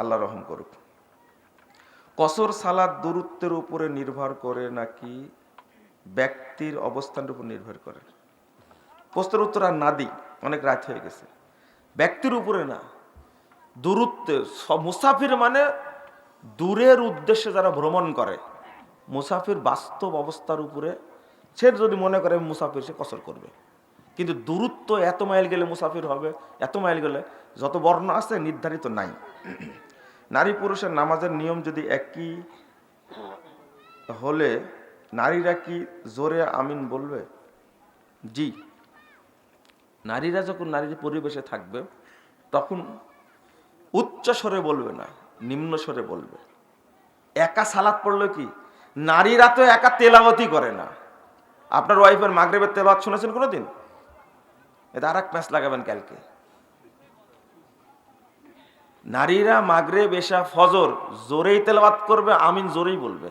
আল্লাহ রহম করুক। কসর, সালাদ, দূরত্বের উপরে নির্ভর করে নাকি ব্যক্তির অবস্থানের উপর নির্ভর করে। প্রশ্নের উত্তর আর না দিই, অনেক রাত হয়ে গেছে। ব্যক্তির উপরে না, দূরত্বে মুসাফির মানে দূরের উদ্দেশ্যে যারা ভ্রমণ করে, মুসাফির বাস্তব অবস্থার উপরে সে যদি মনে করে মুসাফির, সে কসর করবে। কিন্তু দূরত্ব এত মাইল গেলে মুসাফির হবে, এত মাইল গেলে যত বর্ণ আছে নির্ধারিত নাই। নারী পুরুষের নামাজের নিয়ম যদি একই হলে নারীরা কি জোরে আমিন বলবে? জি। নারীরা যখন নারীর পরিবেশে থাকবে, তখন উচ্চ স্বরে বলবে না, নিম্ন স্বরে বলবে। একা সালাদ পড়ল কি? নারীরা তো একা তেলাওয়াতি করে না। আপনার ওয়াইফের মাগরেবের তেলাওয়াত শুনেছেন কোনোদিন? এটা আর এক ম্যাচ লাগাবেন কালকে। নারীরা মাগরে বেশা ফজর জোরেই তেলাওয়াত করবে, আমিন জোরেই বলবে।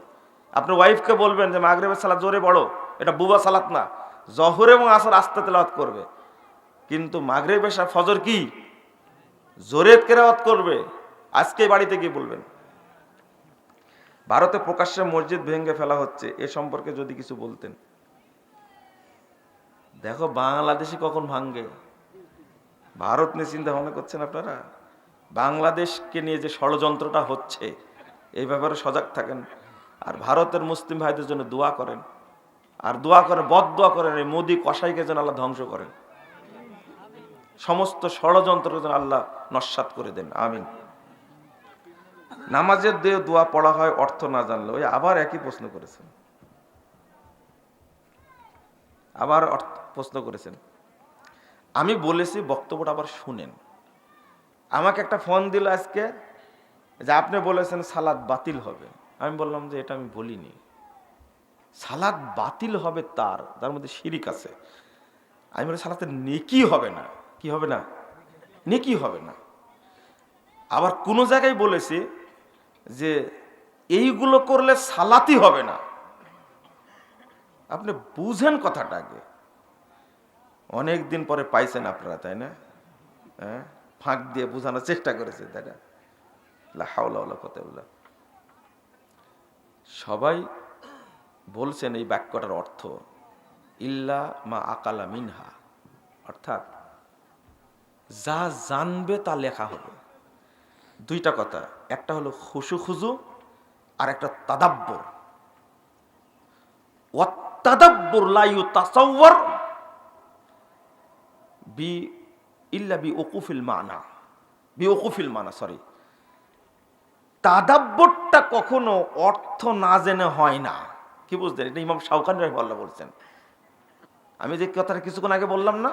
আপনার ওয়াইফকে বলবেন যে মাগরেবের সালাত জোরে বড় এটা বুবা সালাত না। জহর এবং আসর আস্তে তেলাওয়াত করবে। কিন্তু মাগরে বেশা ফজর কি? জোরে কেরাওয়াত করবে। আজকে বাড়িতে গিয়ে বলবেন, ভারতে প্রকাশ্যে মসজিদ ভেঙে ফেলা হচ্ছে, এ সম্পর্কে যদি কিছু বলতেন। দেখো বাংলাদেশে কখন ভাঙ্গে ভারত নিয়ে চিন্তা ভাবনা করছেন আপনারা? বাংলাদেশকে নিয়ে যে ষড়যন্ত্রটা হচ্ছে, এই ব্যাপারে সজাগ থাকেন। আর ভারতের মুসলিম ভাইদের জন্য দোয়া করেন। আর দোয়া করে বদ দোয়া করেন, এই মোদি কসাইকে যেন আল্লাহ ধ্বংস করেন। সমস্ত ষড়যন্ত্র যেন আল্লাহ নস্বাত করে দেন। আমিন। নামাজের দিয়ে দোয়া পড়া হয়, অর্থ না জানলে। ওই আবার একই প্রশ্ন করেছেন। আবার প্রশ্ন করেছেন। আমি বলেছি, বক্তব্যটা আবার শুনেন। আমাকে একটা ফোন দিল আজকে যে আপনি বলেছেন সালাদ বাতিল হবে। আমি বললাম যে এটা আমি বলিনি। সালাদ বাতিল হবে তার তার মধ্যে শিরিক আছে। আমি বলি সালাতে নেকি হবে না। কি হবে না? নেকি হবে না। আবার কোনো জায়গায় বলেছি যে এইগুলো করলে সালাতি হবে না। আপনি বুঝেন কথাটা আগে অনেক দিন পরে পাইছেন আপনারা, তাই না? হ্যাঁ? ফাঁক দিয়ে বোঝানোর চেষ্টা করেছে লা হাওলা ইল্লা সবাই বলছেন এই বাক্যটার অর্থ, ইল্লা মা আকালা মিনহা। অর্থাৎ, যা জানবে তা লেখা হবে। দুইটা কথা, একটা হলো খুশু খুজু, আর একটা তাদাব্বর। ওয়াত্তাদাব্বুর লা ইউতাসাওয়ার বি ইল্লা বি ওকুফিল মানা। বি ওকুফিল মানা সরি তাদাব্বরটা কখনো অর্থ না জেনে হয় না। কি বুঝলেন? এটা ইমাম শাহকান রহমাল্লাহ বলছেন। আমি যে কথাটা কিছুক্ষণ আগে বললাম না,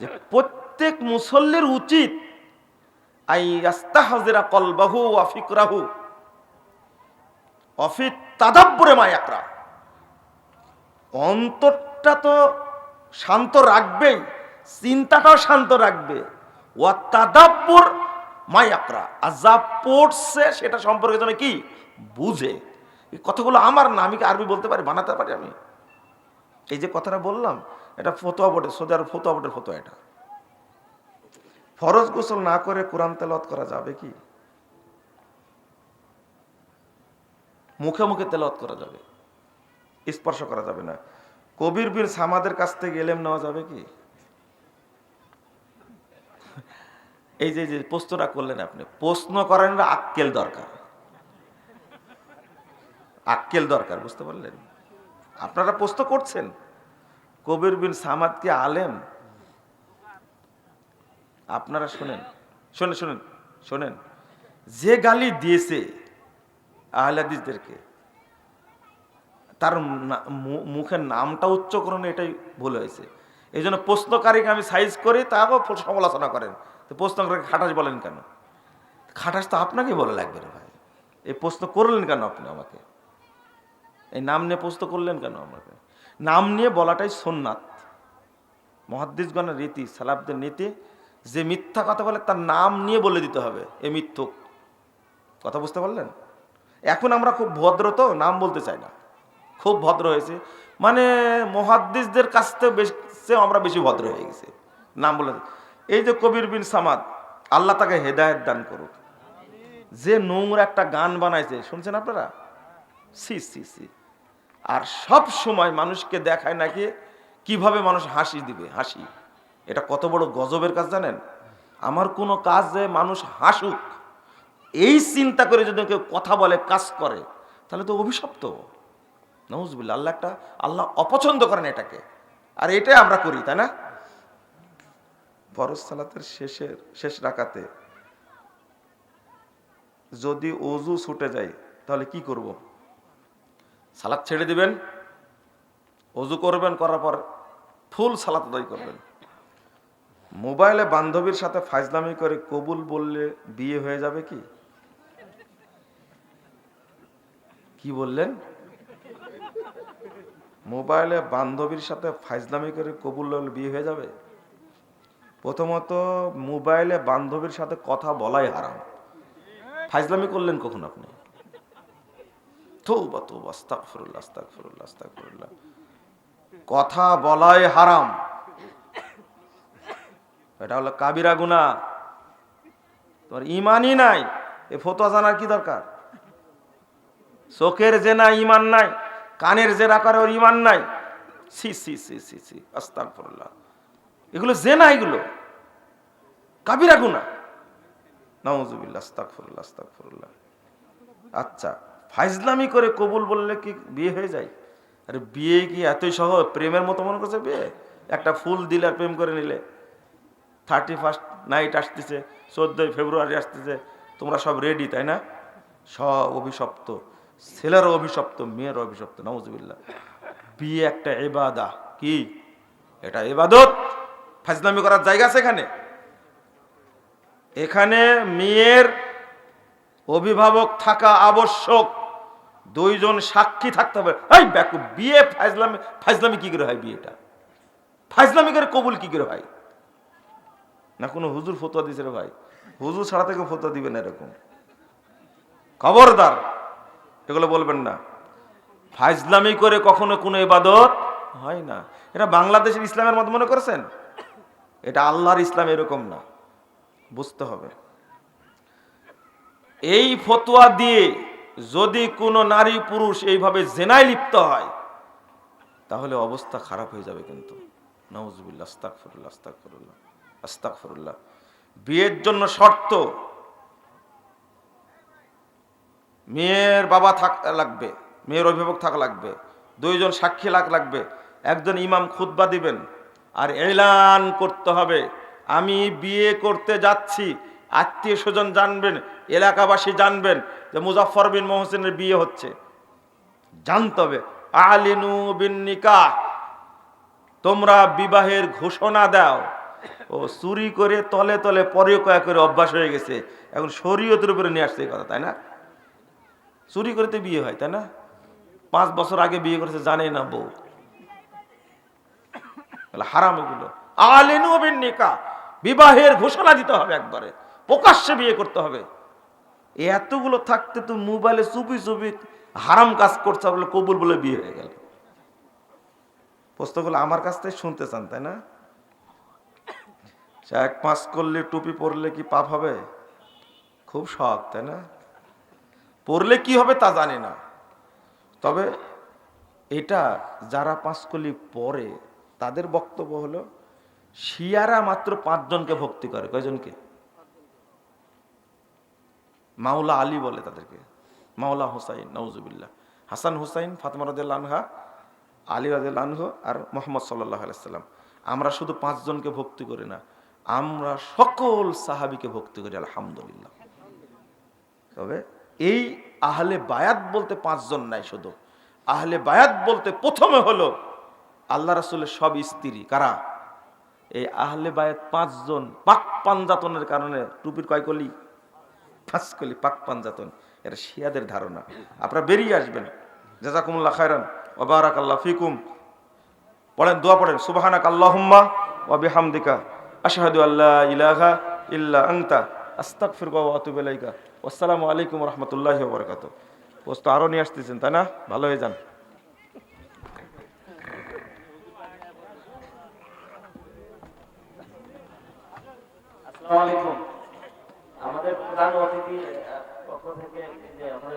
যে প্রত্যেক মুসল্লির উচিত আই আস্তাহাজিরা কলবাহু ওয়া ফিকরাহু। অফিত তাদাব্বরে মায়াকরা অন্তরটা তো শান্ত রাখবেই। চিন্তাটাও শান্ত রাখবে। ও তাদাব্বর মায়াকরা আর যা পড়ছে সেটা সম্পর্কে যেন কি? বুঝে। এই কথাগুলো আমার না, আমি কি আরবি বলতে পারি, বানাতে পারি আমি? এই যে কথাটা বললাম, এটা ফতোয়া বোর্ডে সোজার ফতোয়া বোর্ডের ফতোয়া এটা। ফরজ গোসল না করে কোরআন তেলাওয়াত করা যাবে কি? মুখে মুখে তেলাওয়াত করা যাবে। স্পর্শ করা যাবে না। কবির বীর সামাদের কাছ থেকে এলেম নেওয়া যাবে কি? এই যে যে প্রশ্নটা করলেন আপনি, প্রশ্ন করেন আক্কেল দরকার? আক্কেল দরকার, বুঝতে পারলেন? আপনারা প্রশ্ন করছেন? কবির বিন সামাদ কি আলেম? আপনারা শোনেন শোনেন শোনেন শোনেন। যে গালি দিয়েছে আহলাদিসদেরকে, তার মুখের নামটা উচ্চকরণে এটাই ভুল হয়েছে। এই জন্য প্রশ্নকারীকে আমি সাইজ করি তাকেও সমালোচনা করেন। তো প্রশ্নকারীকে খাটাস বলেন কেন? খাটাস তো আপনাকে বলে লাগবে রে ভাই। এই প্রশ্ন করলেন কেন আপনি আমাকে? এই নাম নিয়ে প্রশ্ন করলেন কেন আমাকে? নাম নিয়ে বলাটাই সোননাথ। মহাদ্দিসগণের রীতি সালাবদের নীতি, যে মিথ্যা কথা বলে তার নাম নিয়ে বলে দিতে হবে, এ মিথ্যুক। কথা বুঝতে পারলেন? এখন আমরা খুব ভদ্র তো, নাম বলতে চাই না। খুব ভদ্র হয়েছে। মানে মহাদ্দিসদের কাছ থেকে আমরা বেশি ভদ্র হয়ে গেছি। নাম বলে এই যে কবির বিন সামাদ, আল্লাহ তাকে হেদায়েত দান করুক। যে নোংরা একটা গান বানাইছে, শুনছেন আপনারা? সি সি সি। আর সব সময় মানুষকে দেখায় নাকি কীভাবে মানুষ হাসি দিবে, হাসি। এটা কত বড় গজবের কাজ জানেন? আমার কোনো কাজে মানুষ হাসুক, এই চিন্তা করে যদি কেউ কথা বলে, কাজ করে, তাহলে তো অভিশপ্ত। নজবিল্লা আল্লাহ একটা আল্লাহ অপছন্দ করেন এটাকে। আর এটাই আমরা করি, তাই না? ফরজ সালাতের শেষের শেষ রাকাতে যদি অজু ছুটে যায়, তাহলে কি করব? সালাদ ছেড়ে দিবেন অজু করবেন, করার পর ফুল সালাত আদায় করবেন। মোবাইলে বান্ধবীর সাথে ফাইজলামি করে কবুল বললে বিয়ে হয়ে যাবে কি বললেন? মোবাইলে বান্ধবীর সাথে ফাইজলামি করে কবুল বিয়ে হয়ে যাবে? প্রথমত, মোবাইলে বান্ধবীর সাথে কথা বলাই হারাম। ফাইজলামি করলেন কখন আপনি? আস্তাগফিরুল্লাহ আস্তাগফিরুল্লাহ। কথা বলাই হারাম। এটা হলো কাবিরা গুনাহ। তোমার ইমানই নাই। এ ফতোয়া জানার কি দরকার? চোখের জেনা ইমান নাই। কানের জেরা করে ওর ইমান নাই। সি সি সি সি সি আস্তাগফিরুল্লাহ। এগুলো জেনা, এগুলো। কাবিরা গুনাহ। নাউজুবিল্লাহ, আস্তাগফিরুল্লাহ আস্তাগফিরুল্লাহ। আচ্ছা ফাইজলামি করে কবুল বললে কি বিয়ে হয়ে যায়? আরে বিয়ে কি এতই সহজ? প্রেমের মতো মনে করছে বিয়ে? একটা ফুল দিলে আর প্রেম করে নিলে। থার্টি ফার্স্ট নাইট আসতেছে, চোদ্দোই ফেব্রুয়ারি আসতেছে, তোমরা সব রেডি তাই না? সব অভিশপ্ত। ছেলের অভিশপ্ত, মেয়ের অভিশপ্ত নওয়াজবিল্লা বিয়ে একটা এবাদা কি? এটা এবাদত ফাজলামি করার জায়গা আছে এখানে? এখানে মেয়ের অভিভাবক থাকা আবশ্যক। দুইজন সাক্ষী থাকতে হবে। এই ব্যাকু, বিয়ে ফাইজলামি ফাইজলামি কি করে হয় বিয়েটা? ফাইজলামি করে কবুল কি করে হয়? না কোনো হুজুর ফতোয়া দিছে রে ভাই? হুজুর ছাড়া থেকে ফতোয়া দিবেন এরকম। খবরদার। এগুলো বলবেন না। ফাইজলামি করে কখনো কোনো ইবাদত হয় না। এটা বাংলাদেশের ইসলামের মতো মনে করেছেন? এটা আল্লাহর ইসলাম এরকম না। বুঝতে হবে। এই ফতোয়া দিয়ে যদি কোনো নারী পুরুষ এইভাবে জেনায় লিপ্ত হয়, তাহলে অবস্থা খারাপ হয়ে যাবে কিন্তু। নওয়াজবিল্লা আস্তাক ফরুল্লাহ আস্তাক ফরুল্লাহ আস্তাক ফরুল্লাহ বিয়ের জন্য শর্ত মেয়ের বাবা থাক, লাগবে, মেয়ের অভিভাবক থাকা লাগবে, দুইজন সাক্ষী লাগ, লাগবে, একজন ইমাম খুতবা দিবেন, আর এলান করতে হবে। আমি বিয়ে করতে যাচ্ছি, আত্মীয় স্বজন জানবেন, এলাকাবাসী জানবেন যে মুজাফর বিন মোহসেনের বিয়ে হচ্ছে। জানতে হবে, আলিনু বিন নিকাহ, তোমরা বিবাহের ঘোষণা দাও। ও চুরি করে তলে তলে পরে কয়া করে অভ্যাস হয়ে গেছে। এখন শরীয়তের উপরে নিয়ে আসছে কথা, তাই না? চুরি করতে বিয়ে হয়, তাই না? পাঁচ বছর আগে বিয়ে করেছে, জানে না বউ। হারাম এগুলো আলিনু বিন নিকাহ বিবাহের ঘোষণা দিতে হবে একবারে। প্রকাশ্যে বিয়ে করতে হবে। এতগুলো থাকতে তো মোবাইলে চুপি চুপি হারাম কাজ করছে বলে কবুল বলে বিয়ে হয়ে গেল। প্রশ্নগুলো আমার কাছ থেকে শুনতে চান, তাই না? এক পাঁচ করলে টুপি পরলে কি পাপ হবে? খুব শখ, তাই না? পড়লে কি হবে তা জানি না। তবে এটা যারা পাঁচকলি পড়ে, তাদের বক্তব্য হলো, শিয়ারা মাত্র পাঁচজনকে ভক্তি করে। কয়জনকে? মাওলা আলী বলে তাদেরকে। মাওলা হুসাইন নওজুবিল্লাহ হাসান হুসাইন, ফাতেমা রাদিয়াল্লাহু আনহা, আলী রাদিয়াল্লাহু আনহু আর মোহাম্মদ সাল্লাল্লাহু আলাইহি সাল্লাম। আমরা শুধু পাঁচজনকে ভক্তি করি না, আমরা সকল সাহাবিকে ভক্তি করি, আলহামদুলিল্লাহ। তবে এই আহলে বায়াত বলতে পাঁচজন নাই শুধু। আহলে বায়াত বলতে প্রথমে হলো আল্লাহ রাসূলের সব স্ত্রী, কারা? এই আহলে বায়াত পাঁচজন পাক পাঞ্জাতনের কারণে টুপির কয় কলি? পাঁচ কলি, পাক পাঞ্জাতন এটা শিয়াদের ধারণা। আপনারা বেরিয়ে আসবেন। জাজাকুমুল্লাহ খায়রান ওবারাক আল্লাহ ফিকুম। পড়েন, দোয়া পড়েন। সুবাহানাক আল্লাহুম্মা ওয়া বিহামদিকা। আশহাদু আল্লা ইলাহা ইল্লা আনতা। আস্তাগফিরুকা ওয়া ওয়াতুবেলাইকা আসসালামু আলাইকুম রহমতুল্লাহ বরকাত পোস্ত আরও নিয়ে আসতেছেন, তাই না? ভালো হয়ে যান। আমাদের প্রধান অতিথি পক্ষ থেকে